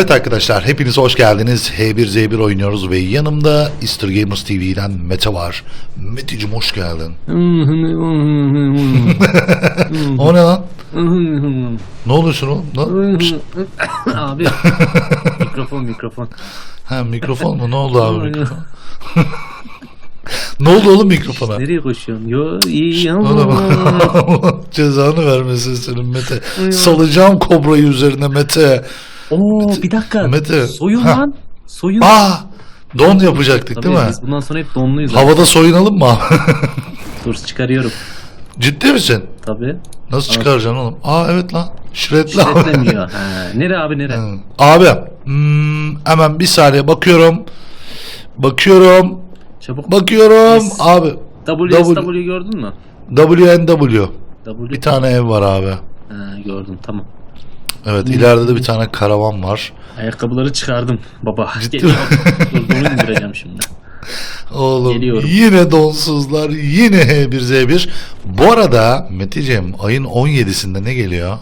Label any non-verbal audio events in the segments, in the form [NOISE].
Evet arkadaşlar hepiniz hoş geldiniz. H1Z1 oynuyoruz ve yanımda Easter Gamers TV'den Mete var. Mete'cim hoş geldin. [LAUGHS] o ne lan? Ne oluyorsun oğlum? Lan? [LAUGHS] Pişt. abi mikrofon mikrofon. Ha mikrofon mu? Ne oldu abi mikrofon? [LAUGHS] ne oldu oğlum mikrofona? Nereye koşuyorsun? Yo iyi. Allah cezanı vermesin senin Mete. Salacağım kobrayı üzerine Mete. Oo bir dakika. Mete. Soyun Ha. lan. Soyun. Aa! Don yapacaktık Tabii değil mi? biz bundan sonra hep donluyuz. Havada soyunalım mı? [LAUGHS] Dur çıkarıyorum. Ciddi misin? Tabii. Nasıl çıkaracaksın oğlum? Aa evet lan. Şiretle. İşletlemiyor. [LAUGHS] ha. Nere abi nere? Hı. Abi hmm, hemen bir saniye bakıyorum. Bakıyorum. Çabuk. Bakıyorum. Yes. Abi WSW gördün mü? WNW. W. Bir tane ev var abi. Ha, gördüm tamam. Evet ileride de bir tane karavan var. Ayakkabıları çıkardım baba. Ciddi mi? Donu indireceğim şimdi. Oğlum Geliyorum. yine donsuzlar yine H1Z1. Bu arada Meteciğim ayın 17'sinde ne geliyor?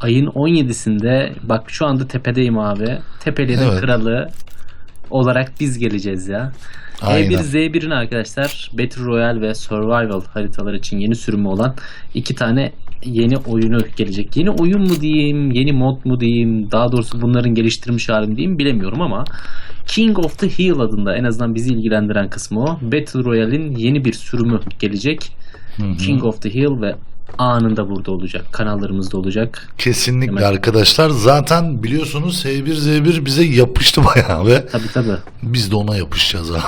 Ayın 17'sinde bak şu anda tepedeyim abi. Tepelerin Evet. kralı olarak biz geleceğiz ya. Aynen. E1 Z1'in arkadaşlar Battle Royale ve Survival haritalar için yeni sürümü olan iki tane yeni oyunu gelecek. Yeni oyun mu diyeyim, yeni mod mu diyeyim, daha doğrusu bunların geliştirilmiş hali mi diyeyim bilemiyorum ama King of the Hill adında en azından bizi ilgilendiren kısmı o. Battle Royale'in yeni bir sürümü gelecek. Hı hı. King of the Hill ve anında burada olacak. Kanallarımızda olacak. Kesinlikle Hemen. arkadaşlar. Zaten biliyorsunuz H1Z1 bize yapıştı bayağı ve Tabi tabi. biz de ona yapışacağız. [LAUGHS]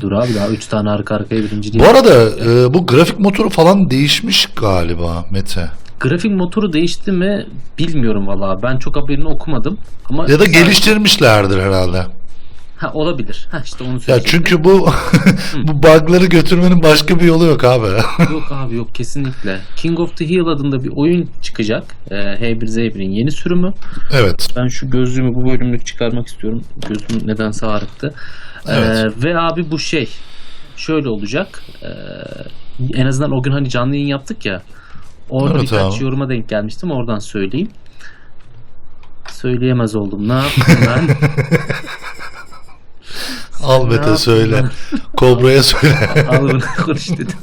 Dur abi daha 3 tane arka arkaya birinci değil. Bu arada e, bu grafik motoru falan değişmiş galiba Mete. Grafik motoru değişti mi bilmiyorum valla. Ben çok haberini okumadım. Ama Ya da geliştirmişlerdir herhalde. Ha olabilir. Ha işte onu Ya çünkü bu [LAUGHS] bu bug'ları götürmenin başka bir yolu yok abi. [LAUGHS] Yok abi yok kesinlikle. King of the Hill adında bir oyun çıkacak. Ee, H1Z1'in yeni sürümü. evet. Ben şu gözlüğümü bu bölümlük çıkarmak istiyorum. Gözüm nedense ağrıttı. Ee, Evet. ve abi bu şey şöyle olacak. Ee, en azından o gün hani canlı yayın yaptık ya. Orada Evet birkaç abi. yoruma denk gelmiştim. Oradan söyleyeyim. Söyleyemez oldum. Ne yaptım ben? [LAUGHS] Al yaptın söyle. Kobra'ya [LAUGHS] söyle. Al bunu konuş dedim.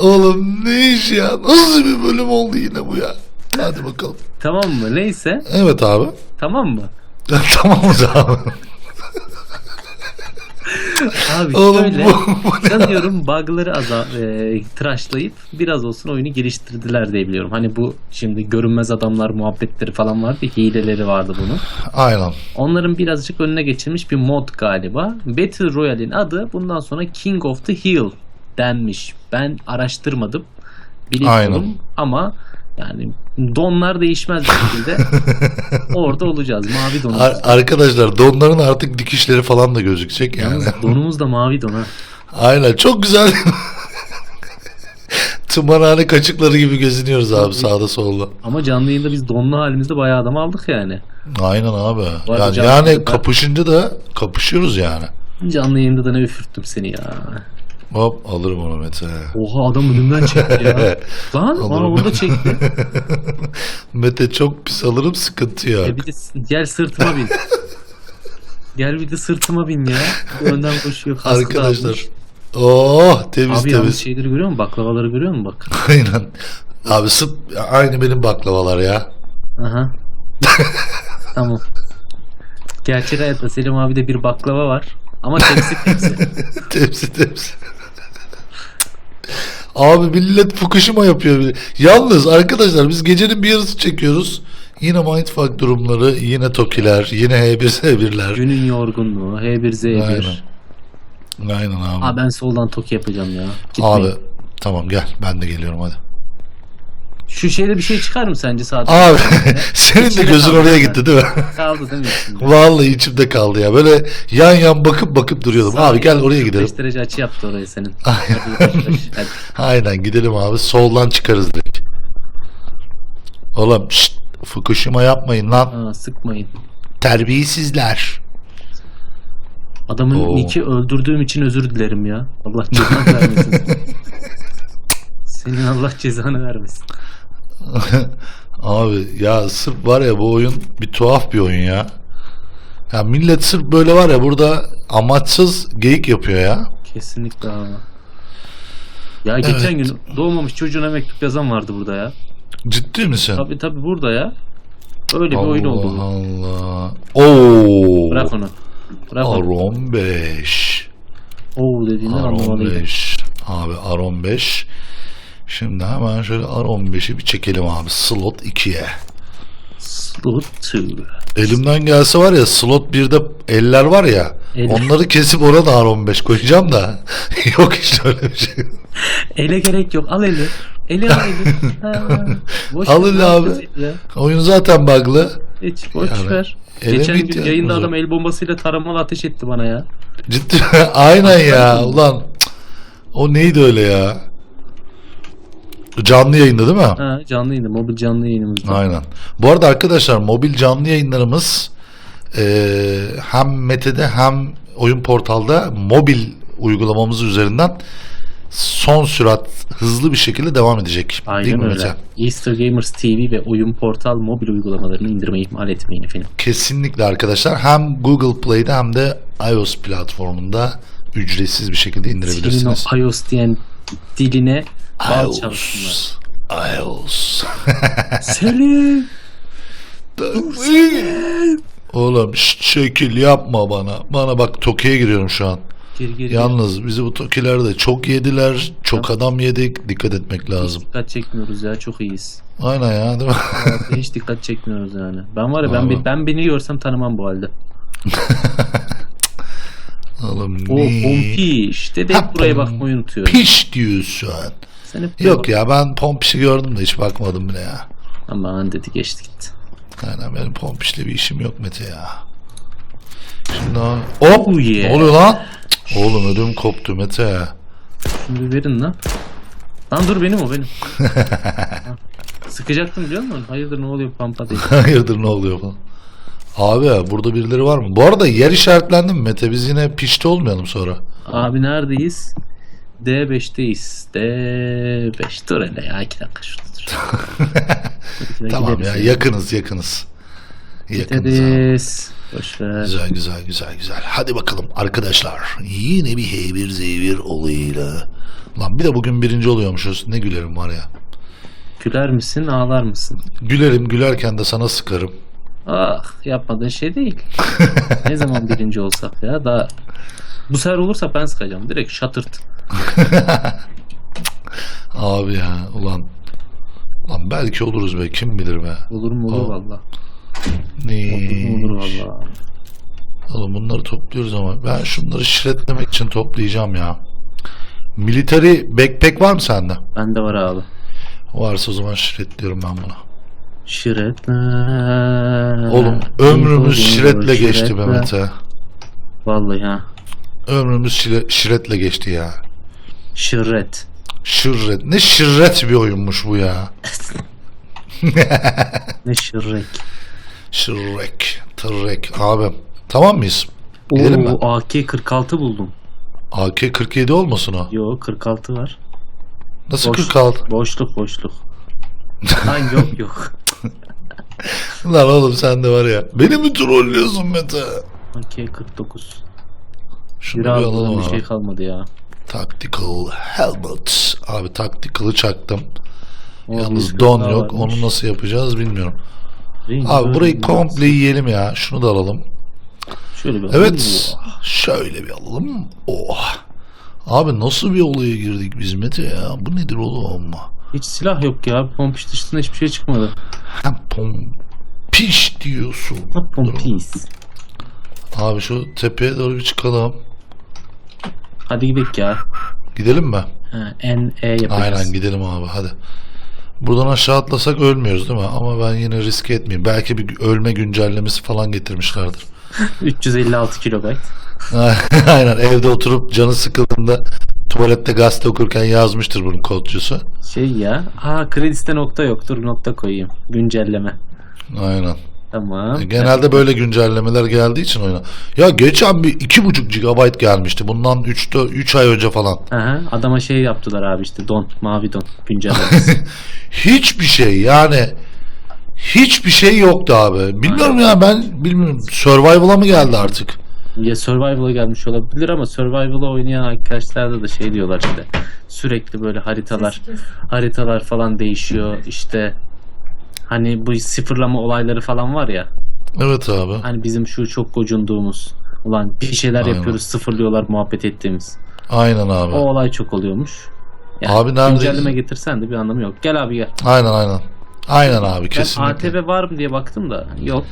Oğlum ne iş ya? Nasıl bir bölüm oldu yine bu ya? Hadi bakalım. tamam mı? Neyse. Evet abi. Tamam mı? [LAUGHS] Tamamız abi. Abi Oğlum şöyle bu, bu sanıyorum bug'ları aza, e, tıraşlayıp biraz olsun oyunu geliştirdiler diye biliyorum. Hani bu şimdi görünmez adamlar muhabbetleri falan vardı. Hileleri vardı bunun. Aynen. Onların birazcık önüne geçilmiş bir mod galiba. Battle Royale'in adı bundan sonra King of the Hill denmiş. Ben araştırmadım. Biliyorum ama yani donlar değişmez bir şekilde [LAUGHS] orada olacağız. Mavi don. Ar- arkadaşlar donların artık dikişleri falan da gözükecek yani. Yalnız donumuz da mavi don ha. Aynen çok güzel. [LAUGHS] Tımarhane kaçıkları gibi geziniyoruz abi sağda solda. Ama canlı yayında biz donlu halimizde bayağı adam aldık yani. Aynen abi. Yani, yani kapışınca da kapışıyoruz yani. Canlı yayında da ne üfürttüm seni ya. Hop alırım onu Mete. Oha adam önümden çekti ya. [LAUGHS] Lan Alırım. orada çekti. [LAUGHS] Mete çok pis alırım sıkıntı yok. E bir de s- gel sırtıma bin. Gel bir de sırtıma bin ya. Önden koşuyor. kaskı da Arkadaşlar. almış. Oh temiz Abi yalnız temiz. şeyleri görüyor musun? Baklavaları görüyor musun bak? [LAUGHS] Aynen. Abi sıp aynı benim baklavalar ya. Aha. tamam. Gerçek hayatta Selim abi de bir baklava var. Ama tepsi tepsi. [LAUGHS] tepsi tepsi. Abi millet Fukushima yapıyor. Yalnız arkadaşlar biz gecenin bir yarısı çekiyoruz. Yine Mindfuck durumları, yine Tokiler, yine H1S1'ler. Günün yorgunluğu. H1Z1. Aynen. Aynen abi. Aa ben soldan toki yapacağım ya. Gitmeyin. Abi tamam gel ben de geliyorum hadi. Şu şeyde bir şey çıkar mı sence sağda? Abi [LAUGHS] senin de gözün kaldı oraya gitti değil mi? Kaldı değil mi içinde? Vallahi içimde kaldı ya. Böyle yan yan bakıp bakıp duruyordum. Sağ abi gel oraya 45 gidelim. derece açı yaptı oraya senin. [LAUGHS] Aynen. Hadi. [LAUGHS] Aynen gidelim abi. Soldan çıkarız direkt. Oğlum şşt, Fukushima yapmayın lan. Aa, sıkmayın. Terbiyesizler. Adamın Oo. Nick'i öldürdüğüm için özür dilerim ya. Allah cezanı vermesin. Senin Allah cezanı vermesin. [LAUGHS] Abi ya sırf var ya bu oyun bir tuhaf bir oyun ya. Ya millet sırf böyle var ya burada amaçsız geyik yapıyor ya. Kesinlikle abi. Ya geçen Evet. gün doğmamış çocuğuna mektup yazan vardı burada ya. Ciddi misin? Tabii tabii burada ya. Öyle bir oyun oldu bu. Allah. Oo. Bırak onu. Bırak onu. Aron 5. Oo dediğinden Aron anlamalıydım. 5. Abi Aron 5. Şimdi hemen şöyle Aron 5'i bir çekelim abi. Slot 2'ye. Slot 2. Elimden gelse var ya slot 1'de eller var ya. El- Onları kesip oraya da R15 koyacağım da. [LAUGHS] Yok işte öyle bir şey. Ele gerek yok. Al eli. Eli al eli. [LAUGHS] Al eli abi. Ya. Oyun zaten bug'lı. Hiç boş Yani ver. Geçen gün yayında adam el bombasıyla taramalı ateş etti bana ya. Ciddi. [LAUGHS] Aynen ya. Ulan o neydi öyle ya? Canlı yayında değil mi? Ha, canlı yayında, mobil canlı yayınımızda. Aynen. Bu arada arkadaşlar mobil canlı yayınlarımız eee, hem Mete'de hem oyun portalda mobil uygulamamız üzerinden son sürat hızlı bir şekilde devam edecek. Değil Aynen mi öyle. Mete? Easter Gamers TV ve oyun portal mobil uygulamalarını indirmeyi ihmal etmeyin efendim. Kesinlikle arkadaşlar hem Google Play'de hem de iOS platformunda ücretsiz bir şekilde Senin indirebilirsiniz. o iOS diyen diline bal çalsınlar. iOS. iOS. Selim! Oğlum şşt, şekil yapma bana. Bana bak Tokyo'ya giriyorum şu an. Geri geri. Yalnız bizi bu Tokiler de çok yediler. Çok adam yedik. Dikkat etmek Hiç lazım. dikkat çekmiyoruz ya çok iyiyiz. Aynen ya değil mi? Hiç dikkat çekmiyoruz yani. Ben var ya ben, Vallahi. ben beni görsem tanımam bu halde. [LAUGHS] Oğlum O ne? pompiş. Dede Ha, hep buraya bakmayı unutuyor. Piş diyorsun. Sen hep Yok bak- ya ben Pompiş'i gördüm de hiç bakmadım bile ya. Aman dedi geçti gitti. Aynen benim Pompiş'le bir işim yok Mete ya. Şimdi o- hop Oh yeah. ne oluyor lan? Oğlum ödüm koptu Mete. Bir verin lan. Lan dur benim o benim. [LAUGHS] Sıkacaktım biliyor musun? Hayırdır ne oluyor pampa değil. [LAUGHS] Hayırdır ne oluyor falan. Abi burada birileri var mı? Bu arada yer işaretlendi mi Mete? Biz yine pişti olmayalım sonra. Abi neredeyiz? D5'teyiz. D5 dur hele ya iki dakika şurada dur. [LAUGHS] Tamam ya yakınız yakınız. Yakınız. Gideriz. Boş ver. Güzel güzel güzel güzel. Hadi bakalım arkadaşlar. Yine bir H1 Z1 olayıyla. Lan bir de bugün birinci oluyormuşuz. Ne gülerim var ya. Güler misin ağlar mısın? Gülerim gülerken de sana sıkarım. Ah yapmadığın şey değil. [LAUGHS] ne zaman birinci olsak ya daha bu sefer olursa ben sıkacağım. Direkt şatırt. [LAUGHS] Abi ya ulan. Lan belki oluruz be kim bilir be. Olur mu olur valla. Ne? Olur mu olur valla. Oğlum bunları topluyoruz ama ben şunları şiretlemek için toplayacağım ya. Military backpack var mı sende? Bende var abi. Varsa o zaman şiretliyorum ben bunu. Şiretle. Oğlum ömrümüz şiretle geçti be Mete. Vallahi ha. Ömrümüz şire- şiretle geçti ya. Şirret. Şirret. Ne şirret bir oyunmuş bu ya. Ne şirrek. Şirrek. Tırrek. Abim. Tamam mıyız? Gidelim mi? Oo, AK-46 buldum. AK-47 olmasın o. Yo 46 var. Nasıl Boş. 46? Boşluk boşluk. [LAUGHS] Lan yok yok. [LAUGHS] Lan oğlum sen de var ya. Beni mi trollüyorsun Mete? AK-49. Şunu Bir bir alalım bir abi. şey kalmadı ya. Tactical helmet. Abi tactical'ı çaktım. O Yalnız don yok. varmış. Onu nasıl yapacağız bilmiyorum. Rengi Abi burayı komple yiyelim ya. Şunu da alalım. Şöyle bir Evet. Oo. Şöyle bir alalım. Oh. Abi nasıl bir olaya girdik biz Mete ya? Bu nedir oğlum? Hiç silah yok ya. Pompiş dışında hiçbir şey çıkmadı. Hem pom piş diyorsun. Ha pompis. Abi şu tepeye doğru bir çıkalım. Hadi gidelim ya. Gidelim mi? Ha, N, E yapacağız. Aynen gidelim abi hadi. Buradan aşağı atlasak ölmüyoruz değil mi? Ama ben yine riske etmeyeyim. Belki bir ölme güncellemesi falan getirmişlerdir. [LAUGHS] 356 kilobayt. [LAUGHS] Aynen evde oturup canı sıkıldığında tuvalette gazete okurken yazmıştır bunun kodcusu. Şey ya. Aa krediste nokta yok. Dur nokta koyayım. Güncelleme. Aynen. Tamam. Genelde böyle güncellemeler geldiği için oyuna. Ya geçen bir iki buçuk GB gelmişti. Bundan 3 3 ay önce falan. Aha, adama şey yaptılar abi işte don, mavi don güncellemesi. [LAUGHS] Hiçbir şey yani Hiçbir şey yoktu abi. Bilmiyorum ya ben bilmiyorum. Survival'a mı geldi artık? Ya Survival'a gelmiş olabilir ama Survival'a oynayan arkadaşlarda da şey diyorlar işte. Sürekli böyle haritalar haritalar falan değişiyor. İşte hani bu sıfırlama olayları falan var ya. Evet abi. Hani bizim şu çok gocunduğumuz ulan bir şeyler Aynen. yapıyoruz sıfırlıyorlar muhabbet ettiğimiz. Aynen abi. O olay çok oluyormuş. Yani Abi neredeyiz? güncelleme getirsen de bir anlamı yok. Gel abi gel. Aynen aynen. Aynen abi Ben kesinlikle. ATV var mı diye baktım da yok.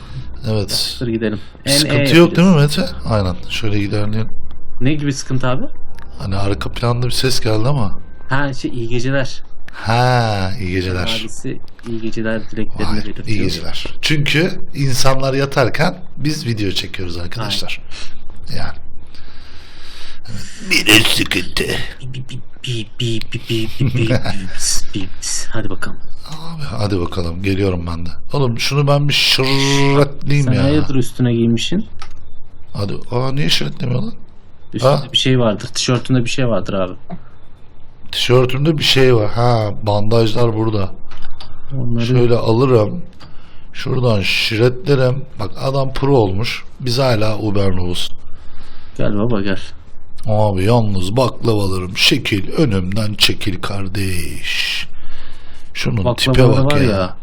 Evet. Dur gidelim. NE Sıkıntı yok değil mi Mete? Aynen. Şöyle gidelim. Ne gibi sıkıntı abi? Hani arka planda bir ses geldi ama. Ha şey iyi geceler. Ha iyi geceler. Abisi iyi geceler dileklerini Vay. İyi geceler. Çünkü insanlar yatarken biz video çekiyoruz arkadaşlar. Aynen. Yani. Bir sıkıntı. hadi bakalım. Abi hadi bakalım geliyorum ben de. Oğlum şunu ben bir şırretleyeyim Sen ya. Sen hayırdır üstüne giymişsin? Hadi. Aa niye şırretlemiyor lan? Üstünde ha? bir şey vardır. Tişörtünde bir şey vardır abi. Tişörtümde bir şey var. Ha bandajlar burada. Onları Şöyle alırım. Şuradan şiretlerim. Bak adam pro olmuş. Biz hala Uber Novus. gel baba gel. Abi yalnız baklavalarım şekil önümden çekil kardeş. Şunun tipe Baklavaları bak var ya. ya.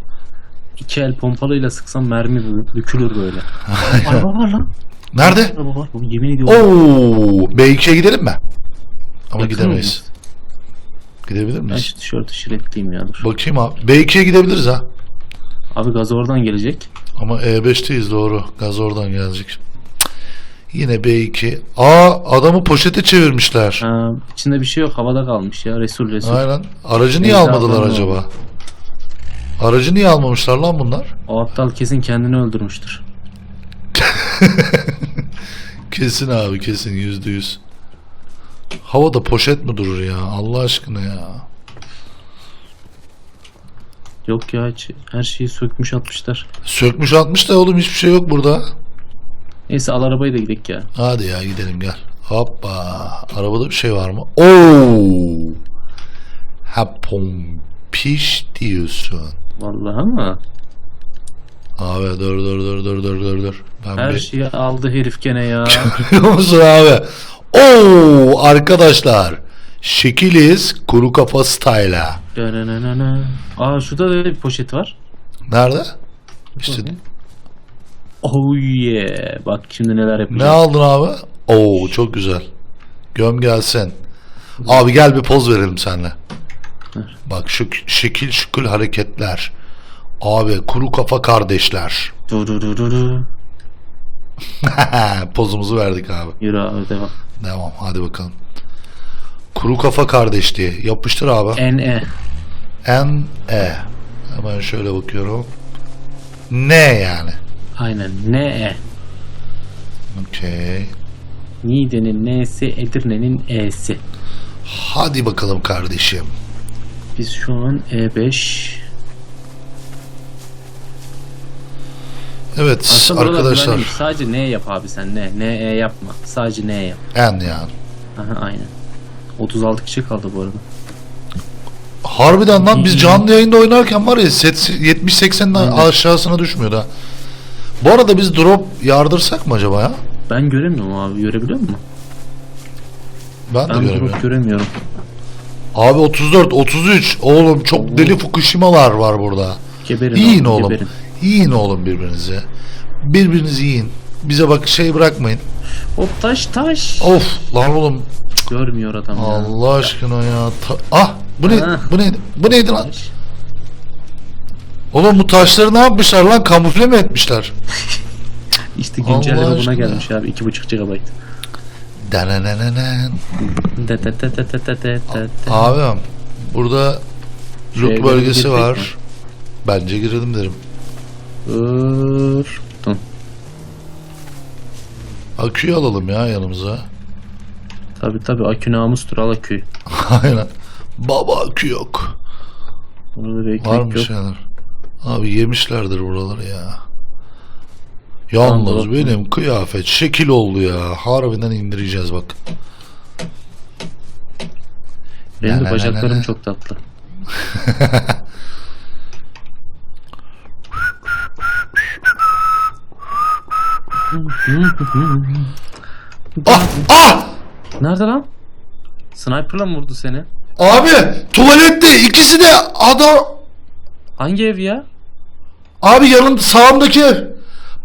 İki el pompalıyla sıksam mermi bü- bükülür böyle. [LAUGHS] Araba var lan. Nerede? Araba var. Yemin ediyorum. Oo, B2'ye gidelim mi? Ama Yakın gidemeyiz. Gidebilir Ben miyiz? şu tişörtü ya dur. Bakayım abi. B2'ye gidebiliriz ha. Abi gaz oradan gelecek. Ama E5'teyiz doğru. Gaz oradan gelecek. Yine B2. Aa adamı poşete çevirmişler. Ha, içinde bir şey yok. Havada kalmış ya. Resul Resul. Aynen. Aracı niye Neyse, almadılar adamı acaba? Aracı niye almamışlar lan bunlar? O aptal kesin kendini öldürmüştür. [LAUGHS] Kesin abi kesin yüzde yüz. Havada poşet mi durur ya? Allah aşkına ya. Yok ya hiç- her şeyi sökmüş atmışlar. Sökmüş atmış da oğlum hiçbir şey yok burada. Neyse al arabayı da gidelim ya. Hadi ya gidelim gel. Hoppa. Arabada bir şey var mı? Oo. Ha pompiş diyorsun. Vallahi ama Abi dur dur dur dur dur dur dur. Ben her bir... şeyi aldı herif gene ya. [LAUGHS] Görüyor musun abi? Oo arkadaşlar. Şekiliz kuru kafa style'a. Aa şurada da bir poşet var. Nerede? İşte Oh yeah. Bak şimdi neler ne aldın abi? Oo çok güzel. Göm gelsin. Abi gel bir poz verelim seninle. Bak şu şekil şükül hareketler. Abi kuru kafa kardeşler. Du du du du du. [LAUGHS] Pozumuzu verdik abi. Yürü abi devam. Devam hadi bakalım. Kuru kafa kardeşliği. Yapıştır abi. NE. N E. Hemen şöyle bakıyorum. Ne yani? Aynen. NE. Okey. Niğde'nin N'si, Edirne'nin E'si. Hadi bakalım kardeşim. Biz şu an E E5. Evet Aslında arkadaşlar. güvenliymiş. Sadece N yap abi sen ne? N E yapma. Sadece N yap. N yani. Aha aynen. 36 kişi kaldı bu arada. Harbiden lan biz canlı yayında oynarken var ya set 70-80'den Aynen. aşağısına düşmüyordu ha. Bu arada biz drop yardırsak mı acaba ya? Ben göremiyorum abi. Görebiliyor musun? Ben de Ben göremiyorum. durup göremiyorum. Abi 34, 33. Oğlum çok deli Fukushima'lar var burada. Geberin Yiyin abi, oğlum. geberin. Yiyin oğlum birbirinizi. Birbirinizi yiyin. Bize bak şey bırakmayın. Hop taş taş. Of lan oğlum. Görmüyor adam ya. Allah aşkına ya. Ta- ah bu ne? Bu neydi? Bu neydi lan? Oğlum bu taşları ne yapmışlar lan? Kamufle mi etmişler? [LAUGHS] İşte güncelleme buna aşkına. gelmiş abi 2.5 GB. Denenenenen. De de de de de de de de. Abim burada Şuraya loot bölgesi girdik mi? var. Bence girelim derim. Dur. Aküyü alalım ya yanımıza. Tabi tabi akü namustur al aküyü. [LAUGHS] Aynen. Baba akü yok. Burada bir Var mı yok. şeyler? Abi yemişlerdir buraları ya. Yalnız Tamam, benim kıyafet şekil oldu ya. Harbiden indireceğiz bak. Benim de la bacaklarım la. çok tatlı. [LAUGHS] Ah! Ah! Nerede lan? Sniper'la mı vurdu seni? Abi tuvalette ikisi de adam Hangi ev ya? Abi yanın sağımdaki ev.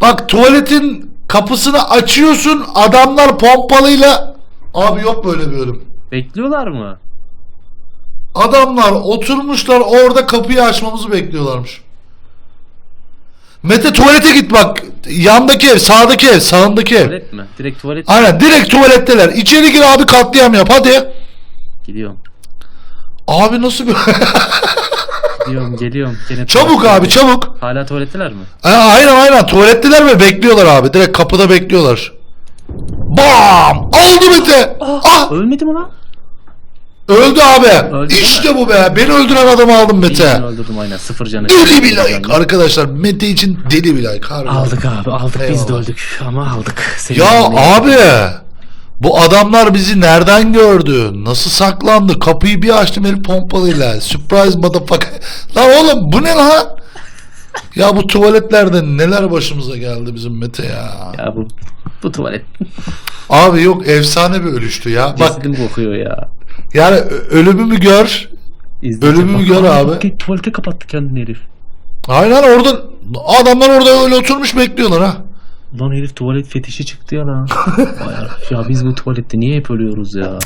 Bak tuvaletin kapısını açıyorsun adamlar pompalıyla Abi yok böyle bir ölüm. Bekliyorlar mı? Adamlar oturmuşlar orada kapıyı açmamızı bekliyorlarmış. Mete tuvalete git bak. Yandaki ev, sağdaki ev, sağındaki ev. Tuvalet mi? Direkt tuvalet Aynen direkt tuvaletteler. İçeri gir abi katliam yap hadi. Gidiyorum. Abi nasıl bir... [LAUGHS] Gidiyorum geliyorum. Gene çabuk tuvalet- abi çabuk. Hala tuvaletteler mi? Ha, aynen aynen tuvaletteler ve bekliyorlar abi. Direkt kapıda bekliyorlar. Bam! Aldı Mete. Ah! Ölmedi mi lan? Öldü abi. Öldü işte bu be. Beni öldüren adamı aldım Mete. öldürdüm aynen. Sıfır canı. Deli bir like. Arkadaşlar Mete için deli bir like. Harbiden. Aldık abi aldık biz de Eyvallah. öldük ama aldık. Senin Ya abi bu adamlar bizi nereden gördü? Nasıl saklandı? Kapıyı bir açtım el pompalıyla. Surprise motherfucker. Lan oğlum bu ne lan? Ya bu tuvaletlerde neler başımıza geldi bizim Mete ya. Ya bu bu tuvalet Abi yok efsane bir ölüştü ya. Bak cesedim kokuyor ya. Yani ölümümü gör. İzleyeceğim. Ölümü Bak, gör abi. Tuvalete kapattı kendini herif. Aynen orada adamlar orada öyle oturmuş bekliyorlar ha. Lan herif tuvalet fetişi çıktı ya lan. [LAUGHS] Ya biz bu tuvalette niye hep ölüyoruz ya?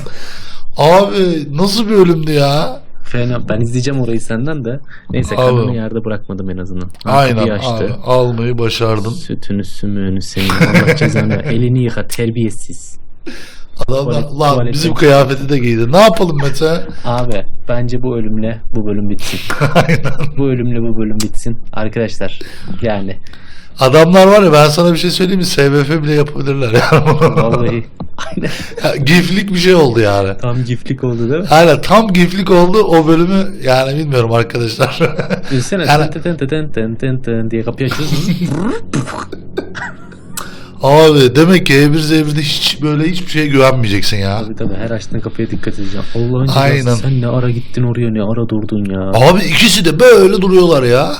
Abi nasıl bir ölümdü ya? Fena. Ben izleyeceğim orayı senden de. Neyse Abi. kanını yerde bırakmadım en azından. Aynen abi almayı başardın. Sütünü sümüğünü senin Allah cezanı. Elini yıka terbiyesiz. Adamlar Tuvalet- lan tuvalete- bizim kıyafeti de giydi. Ne yapalım Mete? [LAUGHS] Abi bence bu ölümle bu bölüm bitsin. [LAUGHS] Aynen. Bu ölümle bu bölüm bitsin. Arkadaşlar yani Adamlar var ya ben sana bir şey söyleyeyim mi? SBF bile yapabilirler yani. vallahi [LAUGHS] aynen Ya, giflik bir şey oldu yani. tam giflik oldu değil mi? Aynen tam giflik oldu o bölümü yani bilmiyorum arkadaşlar. Düşünsene Yani- tın tın tın tın tın tın tın diye kapıyı açıyorsun. Abi demek ki E1Z1'de hiç böyle hiçbir şeye güvenmeyeceksin ya. Tabii tabii her açtığın kapıya dikkat edeceğim. Allah'ın Aynen. cezası sen ne ara gittin oraya ne ara durdun ya. Abi ikisi de böyle duruyorlar ya.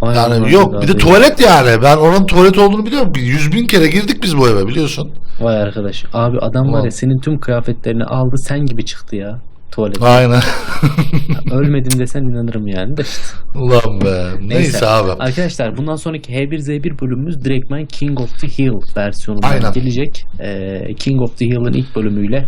Aynen Yani öyle yok bir de abi. tuvalet yani. Ben oranın tuvalet olduğunu biliyorum. Bir Yüz bin kere girdik biz bu eve biliyorsun. Vay arkadaş. Abi adam var Ulan. ya senin tüm kıyafetlerini aldı sen gibi çıktı ya. Tuvalet. Aynen. Ölmedin desen inanırım yani de işte. Ulan be. Neyse, abi. Arkadaşlar bundan sonraki H1Z1 bölümümüz direktmen King of the Hill versiyonundan Aynen. gelecek. Ee, King of the Hill'ın ilk bölümüyle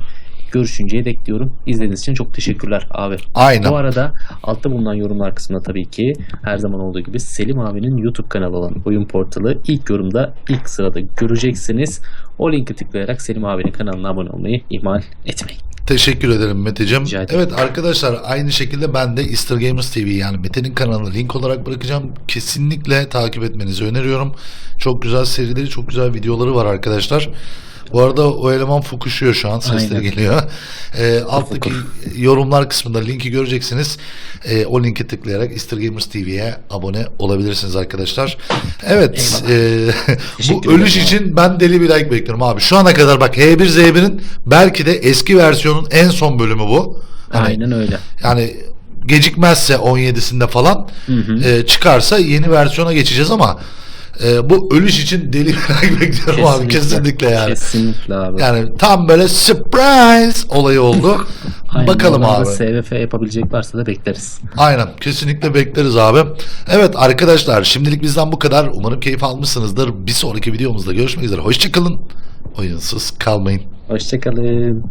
görüşünceye dek diyorum. İzlediğiniz için çok teşekkürler abi. Aynen. Bu arada altta bulunan yorumlar kısmında tabii ki her zaman olduğu gibi Selim abinin YouTube kanalı olan Oyun Portalı ilk yorumda ilk sırada göreceksiniz. O linki tıklayarak Selim abinin kanalına abone olmayı ihmal etmeyin. Teşekkür ederim ederim. Evet arkadaşlar aynı şekilde ben de Easter Gamers TV yani Mete'nin kanalını link olarak bırakacağım. Kesinlikle takip etmenizi öneriyorum. Çok güzel serileri, çok güzel videoları var arkadaşlar. Bu arada o eleman fukuşuyor şu an sesleri Aynen. geliyor. Ee, alttaki yorumlar kısmında linki göreceksiniz. Ee, o linki tıklayarak Easter Gamers TV'ye abone olabilirsiniz arkadaşlar. Evet e, [LAUGHS] bu ölüş ederim için ben deli bir like bekliyorum abi. Şu ana kadar bak H1Z1'in belki de eski versiyonun en son bölümü bu. Hani Aynen öyle. yani gecikmezse 17'sinde falan Hı hı. e, çıkarsa yeni versiyona geçeceğiz ama e, bu ölüş için deli like [LAUGHS] bekliyorum abi kesinlikle yani. Kesinlikle abi. Yani tam böyle surprise olayı oldu. [LAUGHS] Aynen, Bakalım abi. SVF yapabilecek varsa da bekleriz. Aynen kesinlikle bekleriz abi. Evet arkadaşlar şimdilik bizden bu kadar. Umarım keyif almışsınızdır. Bir sonraki videomuzda görüşmek üzere. Hoşçakalın. Oyunsuz kalmayın. Hoşçakalın.